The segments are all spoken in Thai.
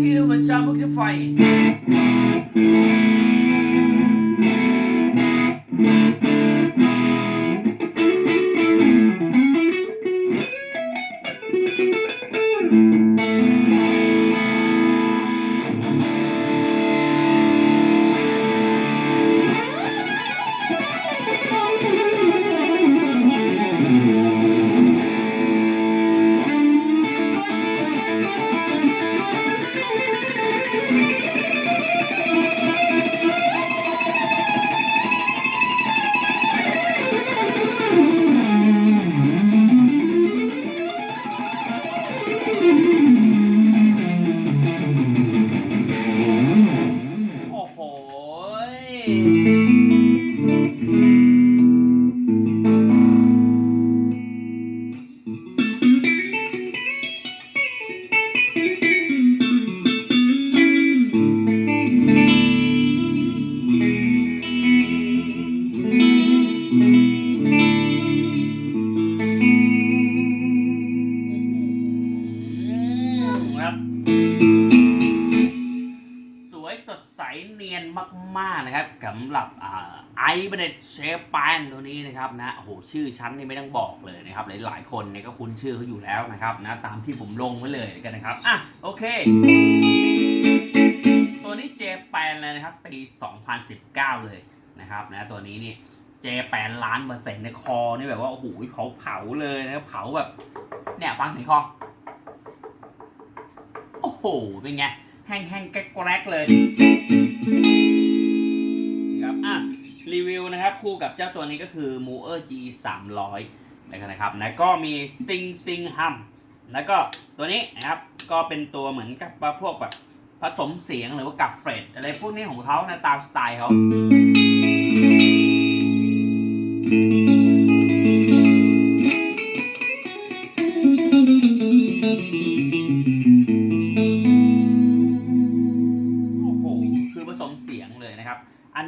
ที่ดูมันชอ สดใสเนียนมากๆนะครับสำหรับไอเบเนตเชฟปานตัวนี้นะครับนะโอ้โหชื่อชั้นนี่ไม่ต้องบอกเลยนะครับ หลายๆคนเนี่ยก็คุ้นชื่อเขาอยู่แล้วนะครับนะตามที่ผมลงไว้เลยกันนะครับอะโอเค ตัวนี้เจแปนเลยนะครับปี 2019 เลยนะครับนะตัวนี้นี่เจแปนล้านเปอร์เซ็นต์ในคอนี่แบบว่าโอ้โหเผาเผาๆเลยนะครับเผาแบบเนี่ยฟังถึงคอโอ้โหเป็นไง แห้งๆแกรกเลยครับอะรีวิวนะครับคู่กับเจ้าตัวนี้ก็คือ m o o r G 300นะครับนะก็มีซิงซิงฮัมแล้วก็ตัวนี้นะครับก็เป็นตัวเหมือนกับพวกแบบผสมเสียงหรือว่ากับเฟรดอะไรพวกนี้ของเขานะตามสไตล์เขา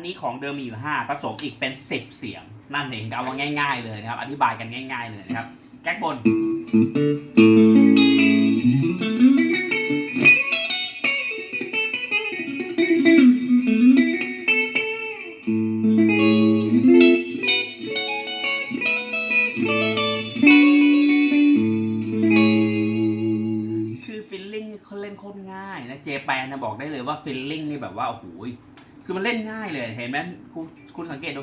นี้ของเดิมมีอยู่ 5 ผสมอีกเป็น 10 เสียง นั่นเองเอาว่าง่าย ๆ เลยนะครับ อธิบายกันง่าย ๆ เลยนะครับ แก๊กบน คือฟิลลิ่งเขาเล่นโคตรง่ายนะ เจแปนนะบอกได้เลยว่าฟิลลิ่งนี่แบบว่าโอ้โห คือมันเล่นง่ายเลย เห็นไหมคุณคุณสังเกตดู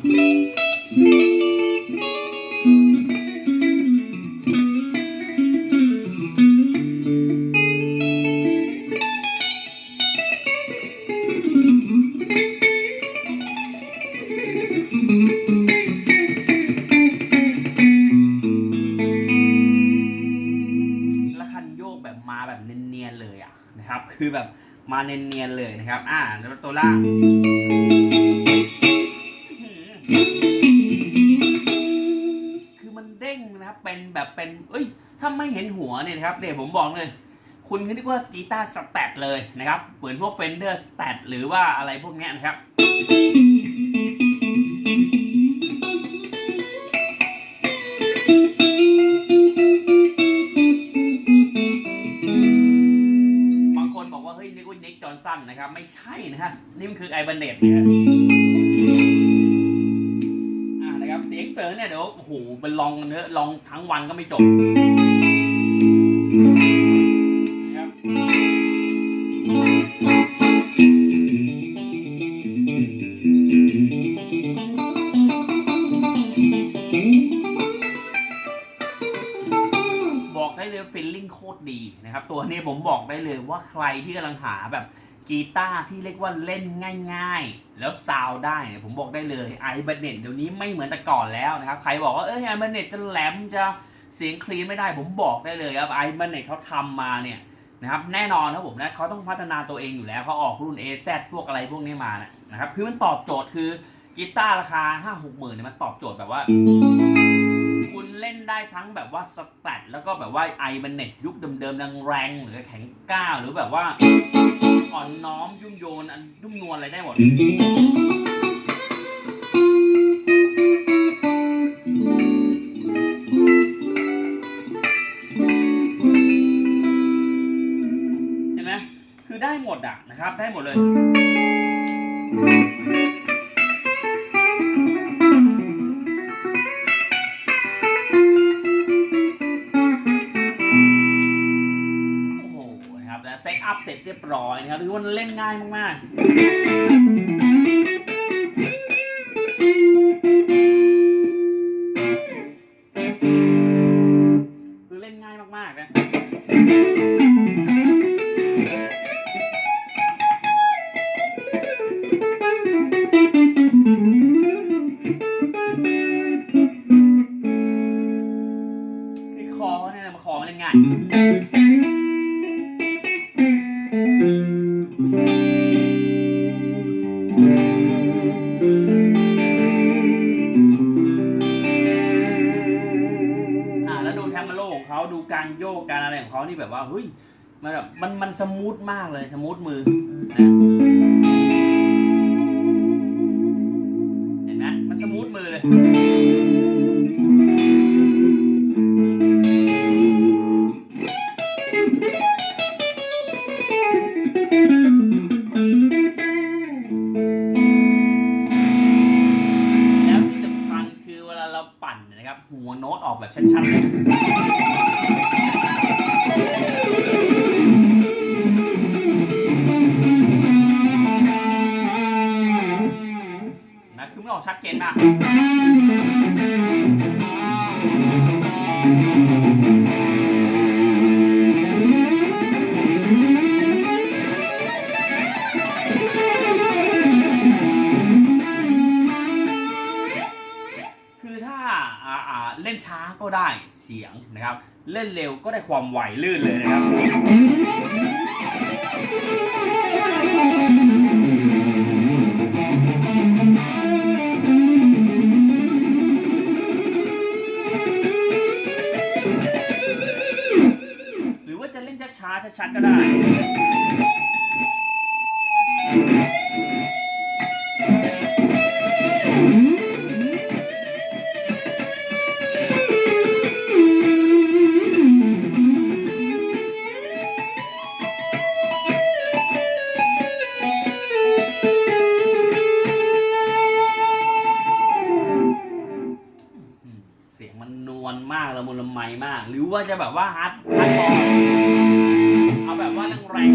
แล้วคันโยกแบบมาแบบเนียนเลยอะนะครับคือแบบ มาเนียนๆเลยนะครับ อ่าแล้วตัวล่างคือมันเด้งนะครับเป็นแบบเป็นเอ้ยถ้าไม่เห็นหัวเนี่ยนะครับเดี๋ยวผมบอกเลยคุณคิดว่ากีตาร์สแตทเลยนะครับ เหมือนพวกเฟนเดอร์สแตทหรือว่าอะไรพวกนี้นะครับ นะครับ ไม่ใช่นะครับนี่มันคือไอบันเนตนะครับอ่านะครับเสียงเสริงเนี่ยเดี๋ยวโอ้โหเป็นลองกันเถอะลองทั้งวันก็ไม่จบนะครับบอกได้เลยฟิลลิ่งโคตรดีนะครับ ตัวนี้ผมบอกได้เลยว่าใครที่กำลังหาแบบ กีตาร์ที่เรียกว่าเล่นง่ายๆ แล้วซาวได้เนี่ยผมบอกได้เลยไอบันเน็ตเดี๋ยวนี้ไม่เหมือนแต่ก่อนแล้วนะครับใครบอกว่าเออไอบันเน็ตจะแหลมจะเสียงคลีนไม่ได้ผมบอกได้เลยครับไอบันเน็ตเขาทำมาเนี่ยนะครับแน่นอนครับผมนะเขาต้องพัฒนาตัวเองอยู่แล้วเขาออกรุ่น AZ พวกอะไรพวกนี้มานะนะครับคือมันตอบโจทย์คือกีตาร์ราคา 5 6หมื่นเนี่ยมันตอบโจทย์แบบว่า คุณเล่นได้ทั้งแบบว่าสแตทแล้วก็แบบว่าไอบันเน็ตยุคเดิมๆแรงๆหรือแข็งก้าวหรือแบบว่า อ่อนน้อมยุ่งโยนอันนุ่มนวลอะไรได้หมด เห็นไหมคือได้ได้หมดอะนะครับ ได้หมดเลย เสร็จเรียบร้อยนะครับคือว่ามันเล่นง่ายมากๆ คือเล่นง่ายมากๆนะ นี่แบบว่าเฮ้ยมันแบบมันมันสมูทมากเลยสมูทมือนะเห็นไหมมันสมูทมือเลยแล้วที่สำคัญคือเวลาเราปั่นนะครับหัวโน้ตออกแบบชัดๆเลย อมันออกชัดเจนมากคือถ้าอ่าอ่าเล่นช้าก็ได้เสียงนะครับ เล่นเร็วก็ได้ความไหวลื่นเลยนะครับ ดก็ได้ เสียงมันนวลมากละมุนละไมมาก หรือว่าจะแบบว่าฮาร์ดฮาร์ดคอร์ เอาแบบว่าแรง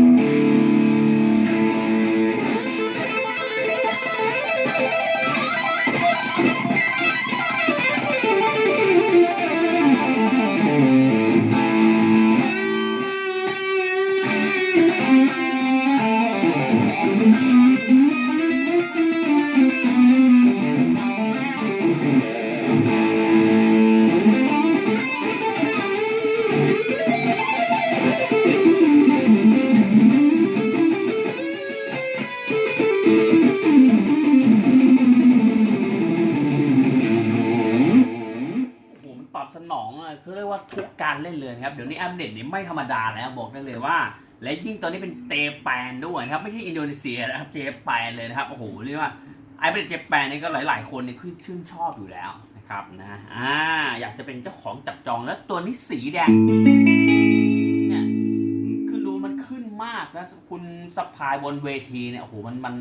ๆ การเล่นเลยนครับ เดี๋ยวนี้แอมเน็ตเนี่ไม่ธรรมดาแล้วบอกได้เลยว่า และยิ่งตอนนี้เป็นเจแปนด้วยครับ ไม่ใช่อินโดนีเซียนะครับเจแปนเลยนะครับ โอ้โหเรียกว่าไอเป็นเจแปนนี่ก็หลาย ๆ คนเนี่ยคือชื่นชอบอยู่แล้วนะครับนะอ่าอยากจะเป็นเจ้าของจับจองแล้วตัวนี้สีแดงเนี่ยคือดูมันขึ้นมากนะคุณสปายบนเวทีเนี่ยโอ้โหมันมัน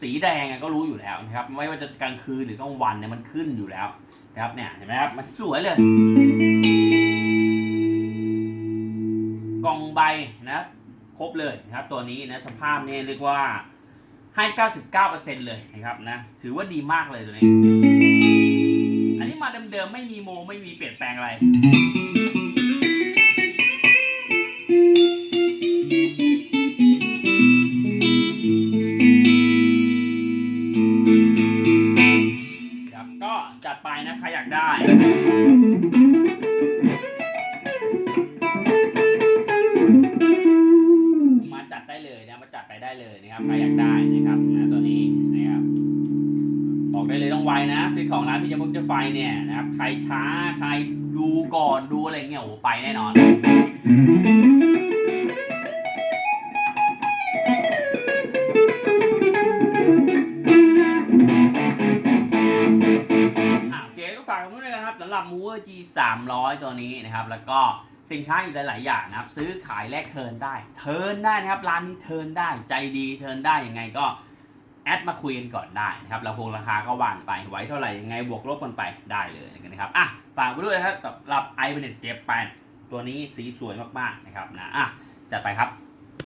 สีแดงก็รู้อยู่แล้วนะครับ ไม่ว่าจะกลางคืนหรือกลางวันเนี่ยมันขึ้นอยู่แล้วนะครับเนี่ยเห็นไหมครับมันสวยเลย องใบนะครบครบเลยนะครับตัวนี้นะสภาพเนี่ยเรียกว่าให้99%เลยนะครับนะถือว่าดีมากเลยตัวนี้ อันนี้มาเดิมๆไม่มีโมไม่มีเปลี่ยนแปลงอะไรครับก็จัดไปนะใครอยากได้ ของร้านพิจมุกเจไฟเนี่ยนะครับ ใครช้า ใครดูก่อนดูอะไรเงี้ยโอ้ไปแน่นอนอะโอเคก็ฝากกันด้วยนะครับสำหรับ Mover G 300ตัวนี้นะครับ แล้วก็สินค้าอีกหลาย ๆ อย่างนะครับ ซื้อขายแลกเทิร์นได้ เทิร์นได้นะครับ ร้านนี้เทิร์นได้ใจดีเทิร์นได้ยังไงก็ แอดมาคุยกันก่อนได้นะครับเราคงราคาก็วางไปไว้เท่าไหร่ยังไงบวกลบกันไปได้เลยนะครับอะฝากไปด้วยนะครับสำหรับ i b e n e t J8 ตัวนี้สีสวยมากๆนะครับนะอะจัดไปครับ